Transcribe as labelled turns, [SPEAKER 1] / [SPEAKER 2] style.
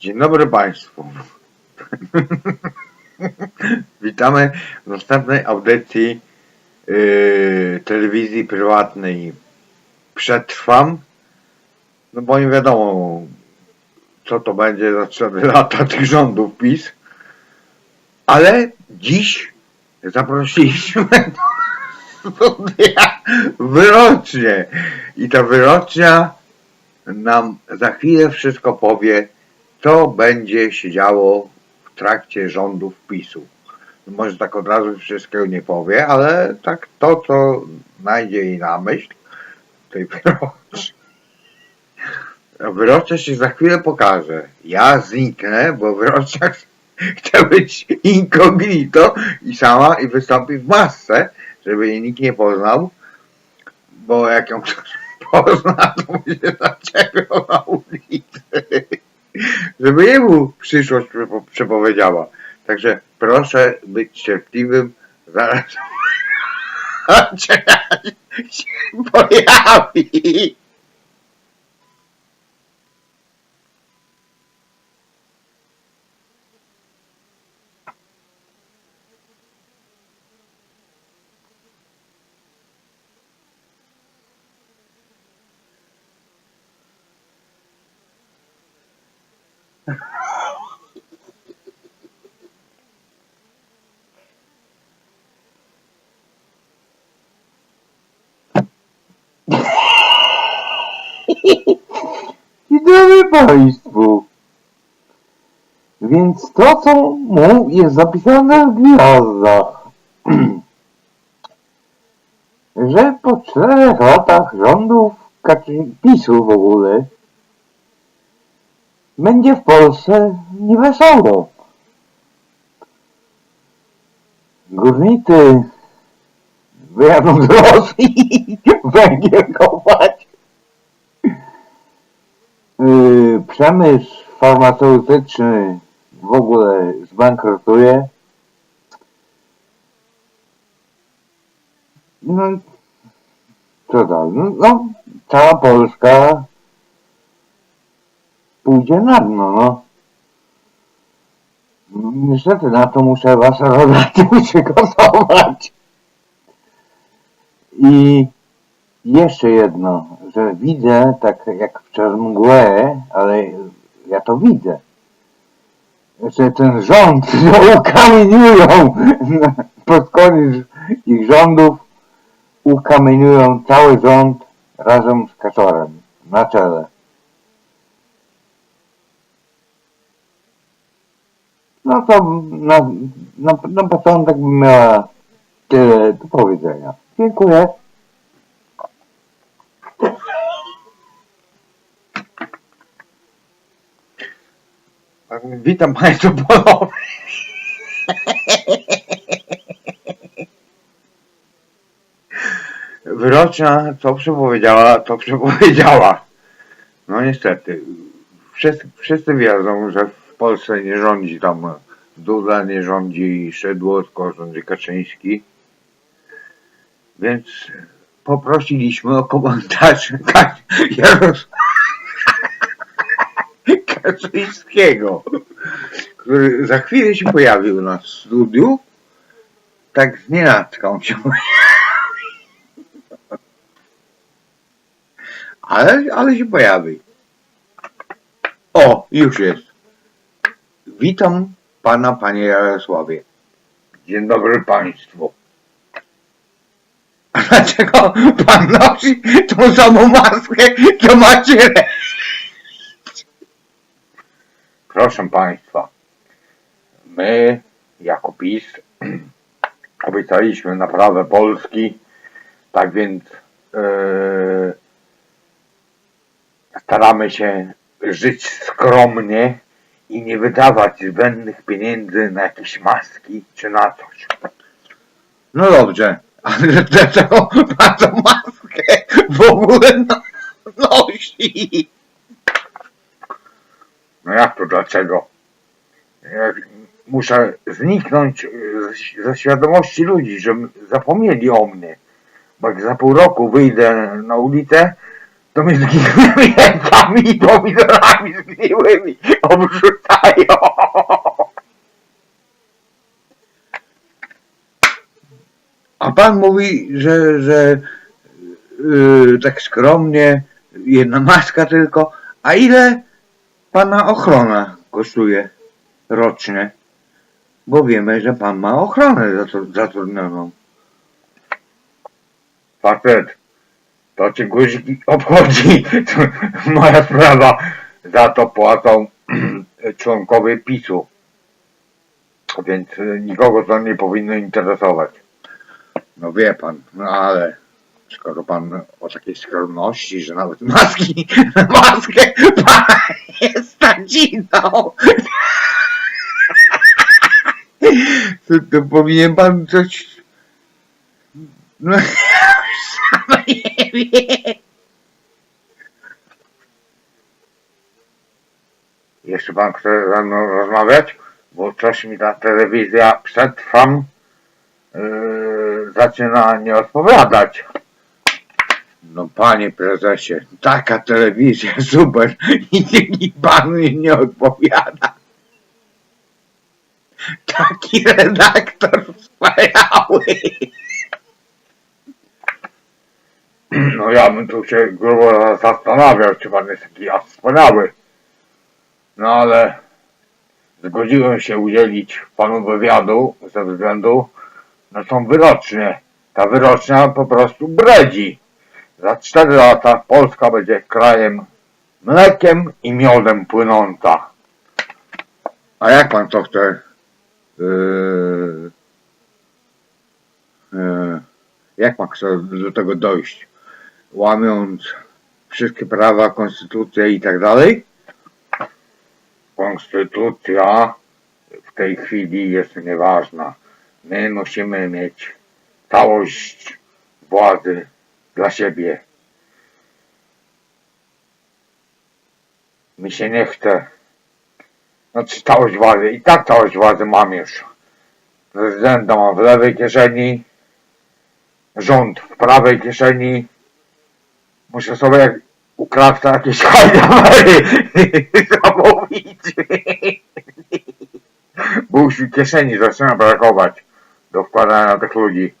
[SPEAKER 1] Dzień dobry Państwu. Witamy w następnej audycji yy, telewizji prywatnej. Przetrwam, no bo nie wiadomo, co to będzie za 4 lata tych rządów PiS. Ale dziś zaprosiliśmy studia wyrocznie. I ta wyrocznia nam za chwilę wszystko powie, co będzie się działo w trakcie rządów PiSu. Może tak od razu wszystkiego nie powie, ale tak to, co najdzie jej na myśl, tej wyroczni. Wyrocznia się za chwilę pokaże. Ja zniknę, bo wyrocznia chce być incognito i sama i wystąpi w masce, żeby jej nikt nie poznał, bo jak ją ktoś pozna, to będzie zaczepiał na ulicy. Żeby jemu przyszłość przepo- przepowiedziała. Także proszę być cierpliwym, zaraz się pojawi.
[SPEAKER 2] Dzień dobry Państwu. Więc to, co mu jest zapisane w gwiazdach, że po czterech latach rządów PiSu w ogóle będzie w Polsce niewesoło. Górnicy wyjadą z Rosji węgiel kopać. Yy, przemysł farmaceutyczny w ogóle zbankrutuje. No, co dalej? No, no, cała Polska pójdzie na dno, no. Niestety na to muszę was rodacy przygotować. I jeszcze jedno, że widzę tak jak przez mgłę, ale ja to widzę, że ten rząd, że ukamieniują pod koniec ich rządów, ukamieniują cały rząd razem z Kaczorem na czele. No to na, na, na początek bym miała tyle do powiedzenia. Dziękuję.
[SPEAKER 1] Witam Państwa ponownie. Wyrocznia, co przepowiedziała, to przepowiedziała. No niestety. Wszyscy, wszyscy wiedzą, że w Polsce nie rządzi tam Duda, nie rządzi Szydło, tylko rządzi Kaczyński. Więc poprosiliśmy o komentarz Kaczyńskiego, który za chwilę się pojawił na studiu. Tak z nienacką się. Ale, ale się pojawi. O, już jest. Witam pana, panie Jarosławie. Dzień dobry państwu. A dlaczego pan nosi tą samą maskę, co macie? Proszę Państwa, my jako PiS obiecaliśmy naprawę Polski, tak więc yy, staramy się żyć skromnie i nie wydawać zbędnych pieniędzy na jakieś maski czy na coś. No dobrze, ale dlaczego pan tą maskę w ogóle no- nosi? No jak to dlaczego? Muszę zniknąć y, z- ze świadomości ludzi, że zapomnieli o mnie. Bo jak za pół roku wyjdę na ulicę, to mi zgniłymi jajkami i pomidorami zgniłymi obrzucają. A pan mówi, że, że yy, tak skromnie, jedna maska tylko. A ile pana ochrona kosztuje rocznie? Bo wiemy, że pan ma ochronę zatru- zatrudnioną. Facet, to cię guzik obchodzi. Moja sprawa. Za to płacą członkowie PiSu. Więc nikogo to nie powinno interesować. No wie pan, no ale skoro pan o takiej skromności, że nawet maski, maskę pan jest stadziną, to, to powinien pan coś... No, sam nie wiem. Jeszcze pan chce ze mną rozmawiać? Bo coś mi ta telewizja przetrwam yy, zaczyna nie odpowiadać. No panie prezesie, taka telewizja super i nikt panu nie odpowiada. Taki redaktor wspaniały. No ja bym tu się grubo zastanawiał, czy pan jest taki wspaniały. No ale zgodziłem się udzielić panu wywiadu ze względu na tą wyrocznię. Ta wyrocznia po prostu bredzi. Za 4 lata Polska będzie krajem mlekiem i miodem płynąca. A jak pan to chce? Yy, yy, jak pan chce do tego dojść? Łamiąc wszystkie prawa, konstytucję i tak dalej? Konstytucja w tej chwili jest nieważna. My musimy mieć całość władzy dla siebie. Mi się nie chce. Znaczy całość władzy. I tak całość władzy mam już. Prezydenta mam w lewej kieszeni. Rząd w prawej kieszeni. Muszę sobie jak u krawca jakieś hajdawery zamówić. Mi kieszeni zaczyna brakować do wkładania tych ludzi.